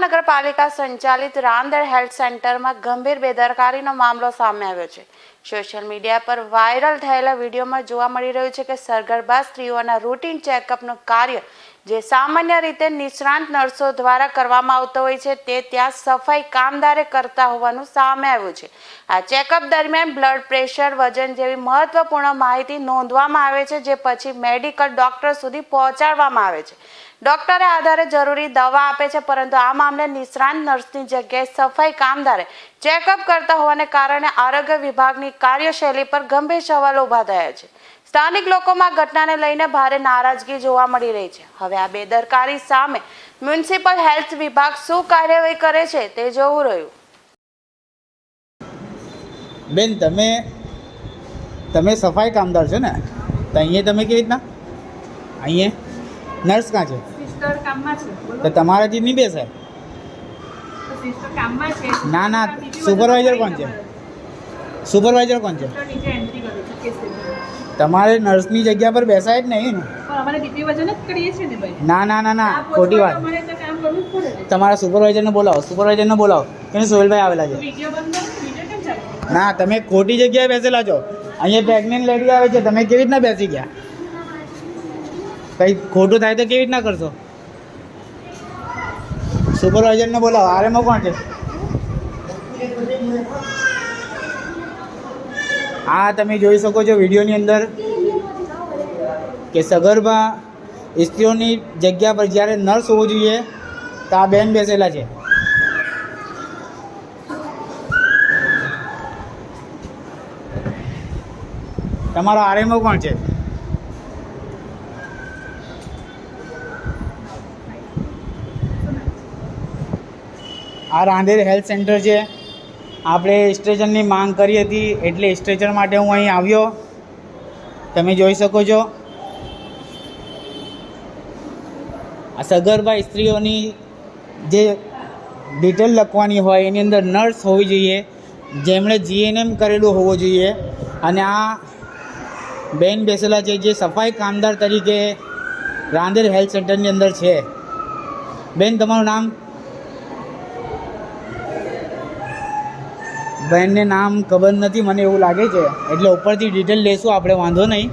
મહાનગરપાલિકા સંચાલિત રાંદેર હેલ્થ સેન્ટરમાં ગંભીર બેદરકારીનો મામલો સામે આવ્યો છે. સોશિયલ મીડિયા પર વાયરલ થયેલા વિડીયોમાં જોવા મળી રહ્યું છે કે સરગર્ભા સ્ત્રીઓના રૂટીન ચેકઅપનું કાર્ય જે સામાન્ય રીતે નિષ્ણાંત નર્સો દ્વારા કરવામાં આવતો હોય છે, તે ત્યાં સફાઈ કામદારે કરતા હોવાનું સામે આવ્યું છે. આ ચેકઅપ દરમિયાન બ્લડ પ્રેશર, વજન જેવી મહત્વપૂર્ણ માહિતી નોંધવામાં આવે છે, જે પછી મેડિકલ ડોક્ટર સુધી પહોંચાડવામાં આવે છે. ડોક્ટરે આધારે જરૂરી દવા આપે છે, પરંતુ આ મામલે નિષ્ણાંત નર્સની જગ્યાએ સફાઈ કામદારે ચેકઅપ કરતા હોવાને કારણે આરોગ્ય વિભાગની કાર્યશૈલી પર ગંભીર સવાલો ઊભા થયા છે. સ્થાનિક લોકોમાં ઘટનાને લઈને ભારે નારાજગી જોવા મળી રહી છે. હવે આ બેદરકારી સામે મ્યુનિસિપલ હેલ્થ વિભાગ શું કાર્યવાહી કરે છે તે જોવું રહ્યું. બેન તમે તમે સફાઈ કામદાર છો ને? તો અહીંયા તમે કેવી રીતના? અહીંયા? નર્સ કાં છે? સિસ્ટર કામમાં છે. બોલો. તો તમારાથી નહીં બેસાય તો સિસ્ટર કામમાં છે ના, ના, સુપરવાઇઝર કોણ છે? સુપરવાઇઝર કોણ છે. તમારે નર્સની જગ્યા પર બેસાય જ નહીં ને. ને ના ના ના ખોટી વાત. તમારા સુપરવાઇઝરને બોલાવો સુપરવાઇઝરને બોલાવો. કેમ સોહેલભાઈ આવેલા છે. ના તમે ખોટી જગ્યાએ બેસેલા છો. અહીંયા પ્રેગ્નેન્ટ લેડી આવે છે તમે કેવી રીતના બેસી ગયા? કંઈ ખોટું થાય તો કેવી રીતના કરશો? સુપરવાઇઝરને બોલાવો. આરેમાં કોણ છે? આ તમે જોઈ શકો છો વિડીયોની અંદર કે સગર્ભા સ્ત્રીઓની જગ્યા પર જ્યારે નર્સ હોવું જોઈએ, તો આ બેન બેસેલા છે. તમારો આરએમઓ કોણ છે? આ રાંદેર હેલ્થ સેન્ટર છે. આપણે સ્ટ્રેચરની માંગ કરી હતી, એટલે સ્ટ્રેચર માટે હું અહીં આવ્યો. તમે જોઈ શકો છો. આ સગર્ભા સ્ત્રીઓની જે ડિટેલ લખવાની હોય, એની અંદર નર્સ હોવી જોઈએ, જેમણે જીએનએમ કરેલું હોવું જોઈએ, અને આ બેન બેસેલા છે, જે સફાઈ કામદાર તરીકે રાંદેર હેલ્થ સેન્ટરની અંદર છે. બેન, તમારું નામ? બેનને નામ ખબર નથી, મને એવું લાગે છે. એટલે ઉપરથી ડિટેલ લેશું, આપણે વાંધો નહીં.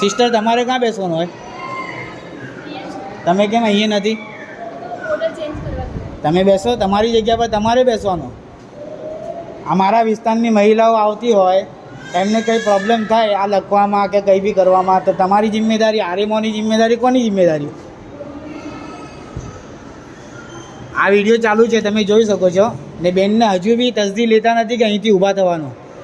સિસ્ટર તમારે ક્યાં બેસવાનું હોય? તમે કેમ અહીંયા નથી? તમે બેસો, તમારી જગ્યા પર તમારે બેસવાનું. આ મારા વિસ્તારની મહિલાઓ આવતી હોય એમને કંઈ પ્રોબ્લેમ થાય, આ લખવામાં કે કંઈ બી કરવામાં, તો તમારી જિમ્મેદારી આરએમઓની જિમ્મેદારી, કોની જિમ્મેદારી? આ વીડિયો ચાલુ છે, તમે જોઈ શકો છો. ને બેનને હજુ બી તસદી લેતા નથી કે અહીંથી ઊભા થવાનું.